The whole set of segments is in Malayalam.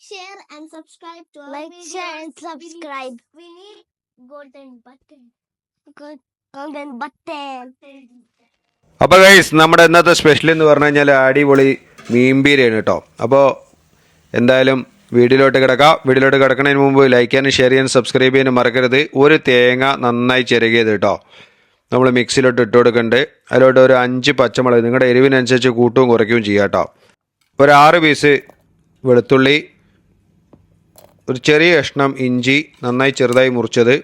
share, and subscribe to our Like, videos. share, and subscribe. We need-. We need golden button. Good. Golden button. അപ്പോൾ ഗൈസ് നമ്മുടെ ഇന്നത്തെ സ്പെഷ്യൽ എന്ന് പറഞ്ഞു കഴിഞ്ഞാൽ അടിപൊളി ബിരിയാണി കേട്ടോ അപ്പോൾ എന്തായാലും വീഡിയോയിലോട്ട് കിടക്കാം വീഡിയോയിലോട്ട് കിടക്കുന്നതിന് മുമ്പ് ലൈക്ക് ചെയ്യാനും ഷെയർ ചെയ്യാനും സബ്സ്ക്രൈബ് ചെയ്യാനും മറക്കരുത് ഒരു തേങ്ങ നന്നായി ചിരകിയത് കേട്ടോ നമ്മൾ മിക്സിയിലോട്ട് ഇട്ട് കൊടുക്കുന്നുണ്ട് അതിലോട്ട് ഒരു അഞ്ച് പച്ചമുളക് നിങ്ങളുടെ എരിവിനനുസരിച്ച് കൂട്ടുകയും കുറയ്ക്കുകയും ചെയ്യാം കേട്ടോ ഒരു ആറ് പീസ് വെളുത്തുള്ളി ഒരു ചെറിയ കഷ്ണം ഇഞ്ചി നന്നായി ചെറുതായി മുറിച്ചത്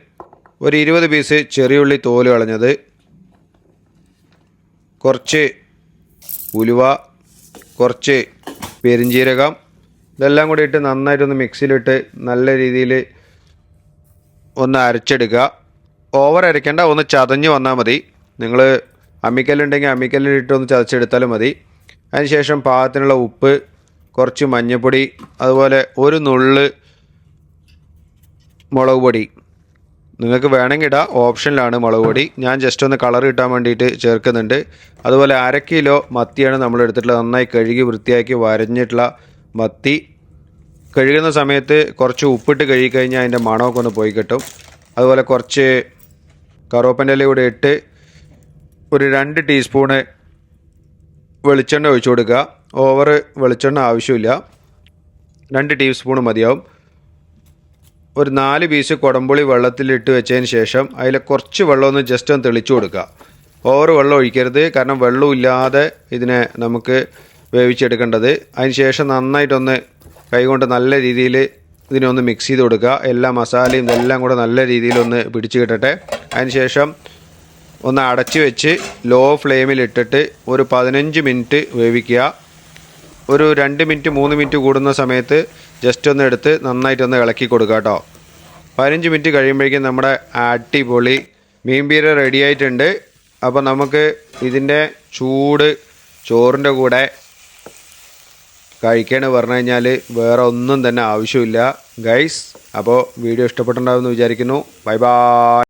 ഒരു ഇരുപത് പീസ് ചെറിയുള്ളി തോൽ കളഞ്ഞത്. കുറച്ച് ഉലുവ കുറച്ച് പെരിഞ്ജീരകം ഇതെല്ലാം കൂടി ഇട്ട് നന്നായിട്ടൊന്ന് മിക്സിയിലിട്ട് നല്ല രീതിയിൽ ഒന്ന് അരച്ചെടുക്കുക ഓവർ അരയ്ക്കേണ്ട ഒന്ന് ചതഞ്ഞ് വന്നാൽ മതി. നിങ്ങൾ അമ്മിക്കല്ലുണ്ടെങ്കിൽ അമ്മിക്കല്ലിട്ട് ഒന്ന് ചതച്ചെടുത്താലും മതി. അതിനുശേഷം പാകത്തിനുള്ള ഉപ്പ് കുറച്ച് മഞ്ഞൾപ്പൊടി അതുപോലെ ഒരു നുള്ള് മുളക് പൊടി. നിങ്ങൾക്ക് വേണമെങ്കിൽ ഇടാം. ഓപ്ഷനിലാണ് മുളക് പൊടി. ഞാൻ ജസ്റ്റ് ഒന്ന് കളർ കിട്ടാൻ വേണ്ടിയിട്ട് ചേർക്കുന്നുണ്ട്. അതുപോലെ അര കിലോ മത്തിയാണ് നമ്മൾ എടുത്തിട്ടുള്ളത്. നന്നായി കഴുകി വൃത്തിയാക്കി വരഞ്ഞിട്ടുള്ള മത്തി. കഴുകുന്ന സമയത്ത് കുറച്ച് ഉപ്പിട്ട് കഴുകിക്കഴിഞ്ഞാൽ അതിന്റെ മണമൊക്കെ ഒന്ന് പോയി കിട്ടും. അതുപോലെ കുറച്ച് കറുവപ്പന്റെ ഇല കൂടെ ഇട്ട് ഒരു രണ്ട് ടീസ്പൂണ് വെളിച്ചെണ്ണ ഒഴിച്ചു കൊടുക്കുക. ഓവർ വെളിച്ചെണ്ണ ആവശ്യമില്ല. രണ്ട് ടീസ്പൂൺ മതിയാവും. ഒരു നാല് പീസ് കുടംപുളി വെള്ളത്തിലിട്ട് വെച്ചതിന് ശേഷം അതിൽ കുറച്ച് വെള്ളം ഒന്ന് ജസ്റ്റ് ഒന്ന് തെളിച്ചു കൊടുക്കുക. ഓവർ വെള്ളം ഒഴിക്കരുത്. കാരണം വെള്ളമില്ലാതെ ഇതിനെ നമുക്ക് വേവിച്ചെടുക്കേണ്ടത്. അതിന് ശേഷം നന്നായിട്ടൊന്ന് കൈകൊണ്ട് നല്ല രീതിയിൽ ഇതിനൊന്ന് മിക്സ് ചെയ്ത് കൊടുക്കുക. എല്ലാ മസാലയും ഇതെല്ലാം കൂടെ നല്ല രീതിയിലൊന്ന് പിടിച്ച് കിട്ടട്ടെ. അതിന് ശേഷം ഒന്ന് അടച്ച് വെച്ച് ലോ ഫ്ലെയിമിലിട്ടിട്ട് ഒരു പതിനഞ്ച് മിനിറ്റ് വേവിക്കുക. ഒരു രണ്ട് മിനിറ്റ് മൂന്ന് മിനിറ്റ് കൂടുന്ന സമയത്ത് ജസ്റ്റ് ഒന്ന് എടുത്ത് നന്നായിട്ടൊന്ന് ഇളക്കി കൊടുക്കുക കേട്ടോ പതിനഞ്ച് മിനിറ്റ് കഴിയുമ്പോഴേക്കും നമ്മുടെ അടിപൊളി മീൻപീര റെഡി ആയിട്ടുണ്ട്. അപ്പോൾ നമുക്ക് ഇതിന്റെ ചൂട് ചോറിന്റെ കൂടെ കഴിക്കണ പറഞ്ഞു കഴിഞ്ഞാൽ വേറെ ഒന്നും തന്നെ ആവശ്യമില്ല. ഗൈസ് അപ്പോൾ വീഡിയോ ഇഷ്ടപ്പെട്ടുണ്ടാവുമെന്ന് വിചാരിക്കുന്നു. Bye bye